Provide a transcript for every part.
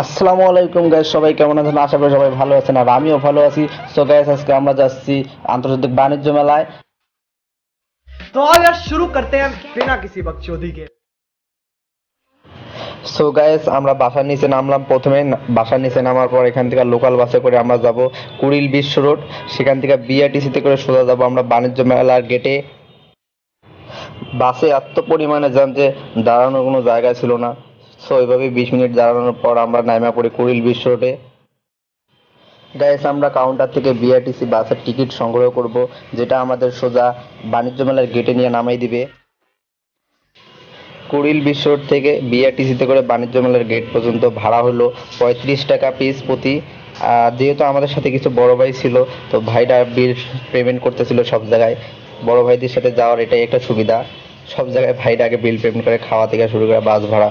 আসসালামু আলাইকুম গাইজ সবাই কেমন আছেন? আশা করি সবাই ভালো আছেন আর আমিও ভালো আছি। সো গাইজ আজকে আমরা যাচ্ছি আন্তর্জাতিক বাণিজ্য মেলায়। তো আজ শুরু করতে হ্যাঁ বিনা কিছু বকচোদি কে। সো গাইস আমরা বাসার নিচে নামলাম প্রথমে। বাসার নিচে নামার পর এখান থেকে লোকাল বাসে করে আমরা যাব কুড়িল বিশ্ব রোড। সেখান থেকে বিআরটিসিতে করে সোজা যাব আমরা বাণিজ্য মেলার গেটে বাসে এত পরিমাণে যান যে দাঁড়ানোর কোনো জায়গা ছিল না। সো এইভাবে বিশ মিনিট দাঁড়ানোর পর আমরা নাইমা পড়ি কুড়িল বিশ্ব রোডে। গাইস আমরা কাউন্টার থেকে বিআরটিসি বাসের টিকিট সংগ্রহ করব, যেটা আমাদের সোজা বাণিজ্য মেলার গেটে নিয়ে নামাই দিবে। কুড়িল বিশ্ব রোড থেকে বিআরটিসিতে করে বাণিজ্য মেলার গেট পর্যন্ত ভাড়া হলো পঁয়ত্রিশ টাকা পিস প্রতি। যেহেতু আমাদের সাথে কিছু বড় ভাই ছিল, তো ভাইরা বিল পেমেন্ট করতেছিল সব জায়গায়। বড় ভাইদের সাথে যাওয়ার এটাই একটা সুবিধা। সব জায়গায় ভাইরা আগে বিল পেমেন্ট করে খাওয়া থেকে শুরু করে বাস ভাড়া।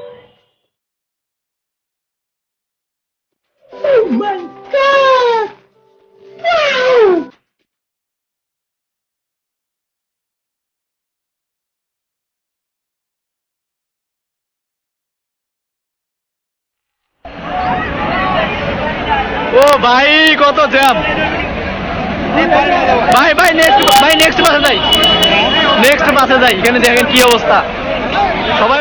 ও ভাই, কত জ্যাম ভাই ভাই নেক্সট ভাই নেক্সট বাসে যাই। নেক্সট বাসে যাই, এখানে দেখেন কি অবস্থা। সবাই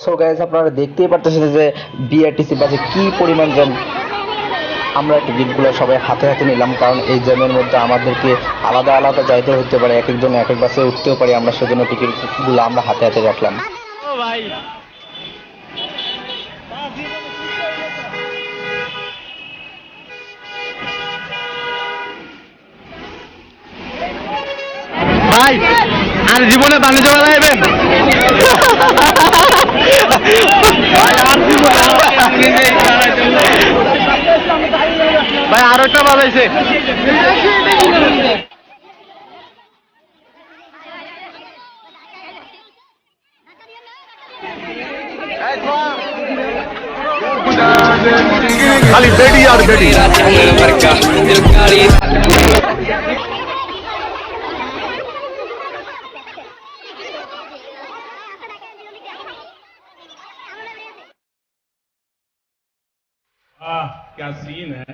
সো গাইজ আপনারা দেখতেই পারতেছেন যে বিআরটিসি বাসে কি পরিমাণ জ্যাম আমরা টিকিটগুলো সবাই হাতে হাতে নিলাম কারণ এই জ্যামের মধ্যে আমাদেরকে আলাদা আলাদা যাইতে হতে পারে এক একজন এক এক বাসে উঠতেও পারি আমরা সেজন্য টিকিটগুলো আমরা হাতে হাতে রাখলাম। ভাই। ভাই আর জীবনে বাণিজ্য মেলা যাবেন ভাই আর একটা বাজাইছে খালি বেডি আর বেডি वाह क्या सीन है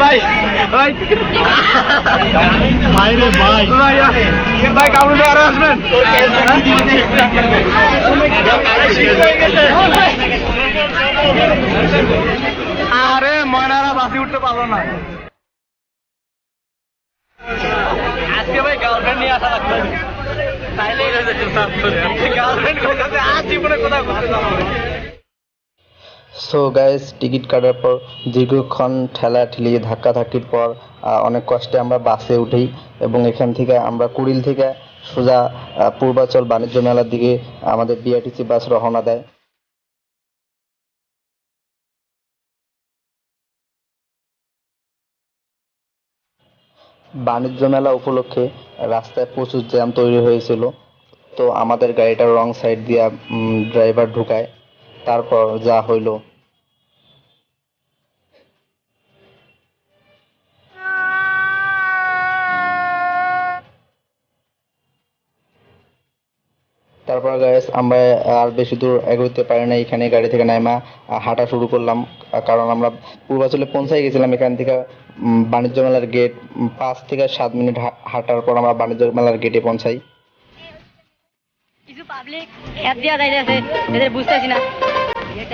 ভাই ভাই। ভাই রে ভাই। ভাই ভাই। কামড়ে আরও আসবেন। আরে ময়নারা বাসি উঠতে পারল না। আজকে ভাই গার্লফ্রেন্ড নিয়ে আসা লাগবে। যাচ্ছে গার্লফ্রেন্ড কোথাতে আজ জীবনে কোথাও ঘুরতে যাব? সো গাইজ টিকিট কাটার পর দীর্ঘক্ষণ ঠেলা ঠেলি ধাক্কা ধাক্কির পর অনেক কষ্টে আমরা বাসে উঠি এবং এখান থেকে আমরা কুড়িল থেকে সোজা পূর্বাচল বাণিজ্য মেলার দিকে আমাদের বিআরটিসি বাস রওনা দেয়। বাণিজ্য মেলা উপলক্ষে রাস্তায় প্রচুর জ্যাম তৈরি হয়েছিল। তো আমাদের গাড়িটা রং সাইড দিয়ে ড্রাইভার ঢুকায়। তারপর যা হইল। তারপর গাইস আমরা আর বেশি দূর এগোতে পারি না এখানে গাড়ি থেকে নাইমা হাঁটা শুরু করলাম। কারণ আমরা পূর্বাচলে পৌঁছাই গেছিলাম এখান থেকে বাণিজ্য মেলার গেট পাঁচ থেকে সাত মিনিট হাঁটার পর আমরা বাণিজ্য মেলার গেটে পৌঁছাই। কিছু পাবলিক খেত দিয়া যাইতেছে এদের বুঝতেছি না।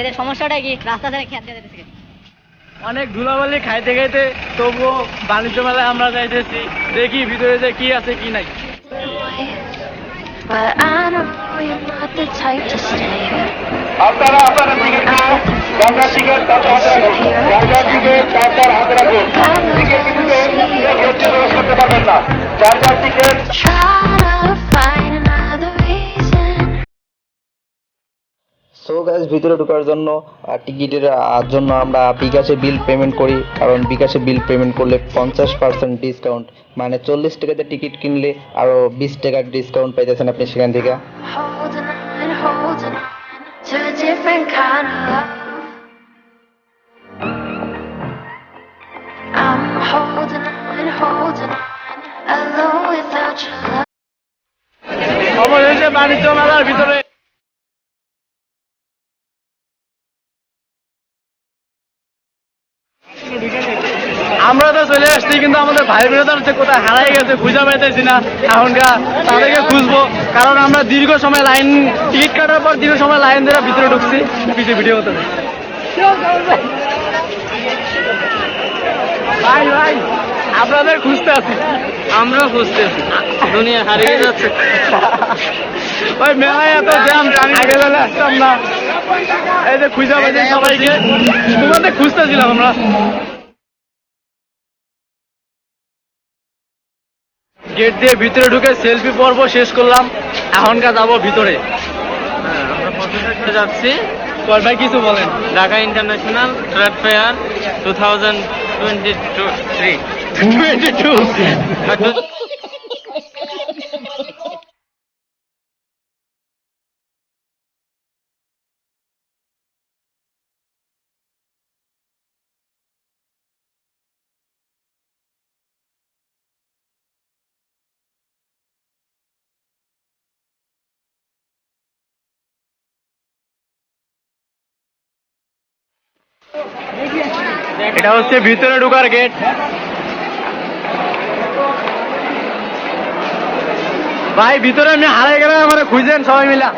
এদের সমস্যাটা কি? রাস্তা ধারে খেত দিয়া যাইতেছে অনেক ধুলাবালি খাইতে খাইতে তবুও বাণিজ্য মেলায় আমরা যাইতেছি দেখি ভিতরে যে কি আছে কি নাই. আপনারা আপনারা টিকিট কিনুন যার টিকিট তার হাতে রাখুন যার যার টিকিট। তার তার হাতে রাখুন টিকিট কিনতে করতে পারবেন না। যার যার টিকিট সো গ্যাস ভিতরে ঢোকার জন্য টিকিটের জন্য আমরা বিকাশে বিল পেমেন্ট করি কারণ বিকাশে বিল পেমেন্ট করলে পঞ্চাশ পার্সেন্ট ডিসকাউন্ট মানে চল্লিশ টাকাতে টিকিট কিনলে আরও বিশ টাকার ডিসকাউন্ট পাইতেছেন আপনি সেখান থেকে। Holding on, holding on to a তো কিন্তু আমাদের ভাই বোনেরা হচ্ছে কোথায়? হারাই গেছে খুঁজে পাইতেছি না। এখনকার তাদেরকে খুঁজবো। কারণ আমরা দীর্ঘ সময় লাইন টিকিট কাটার পর দীর্ঘ সময় লাইন ধরে ভিতরে ঢুকছি। পিছিয়ে ভিডিও হতে ভাই ভাই আপনাদের খুঁজতে আছি। আমরাও খুঁজতে আছি। দুনিয়া হারিয়ে যাচ্ছে। ওই মেলায় এত জ্যাম আগে বেলা আসতাম না। এই যে খুঁজে পাইছি সবাইকে। তোমাদের খুঁজতেছিলাম আমরা। গেট দিয়ে ভিতরে ঢুকে সেলফি পর্ব শেষ করলাম। এখনকার যাব ভিতরে। আমরা যাচ্ছি ভাই কিছু বলেন। Dhaka international trade fair two thousand twenty two three twenty two এটা হচ্ছে ভিতরে ঢুকার গেট ভাই ভিতরে আমি হারাই গেলাম আমার খুঁজেন সবাই মিলা।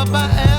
up I.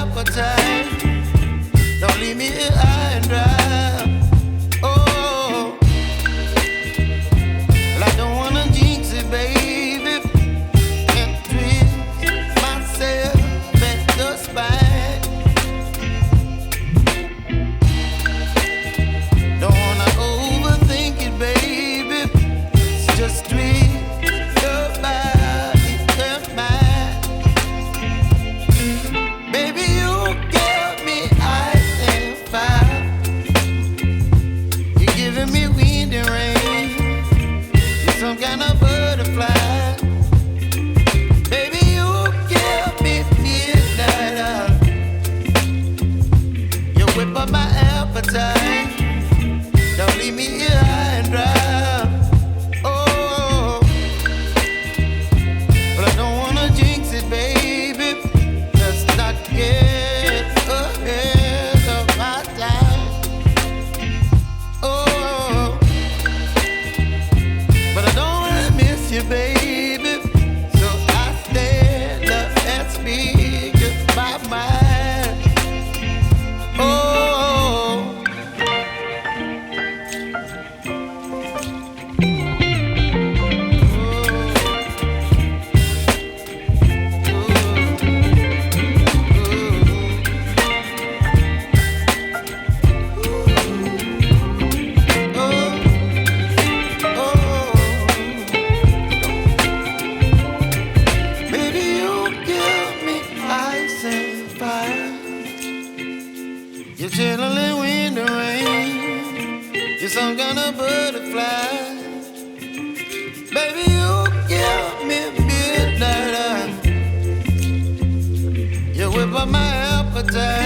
baby. after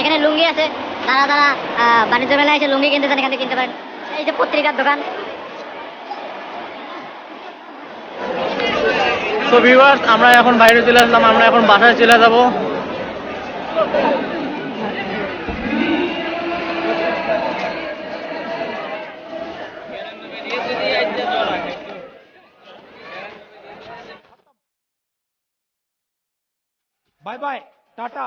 এখানে লুঙ্গি আছে। তারা তারা বাণিজ্য মেলায় এসে লুঙ্গি কিনতে চান এখানে কিনতে পারেন। এই যে পত্রিকার দোকান। আমরা এখন বাইরে চলে আসলাম আমরা এখন বাসায় চলে যাব। Bye bye tata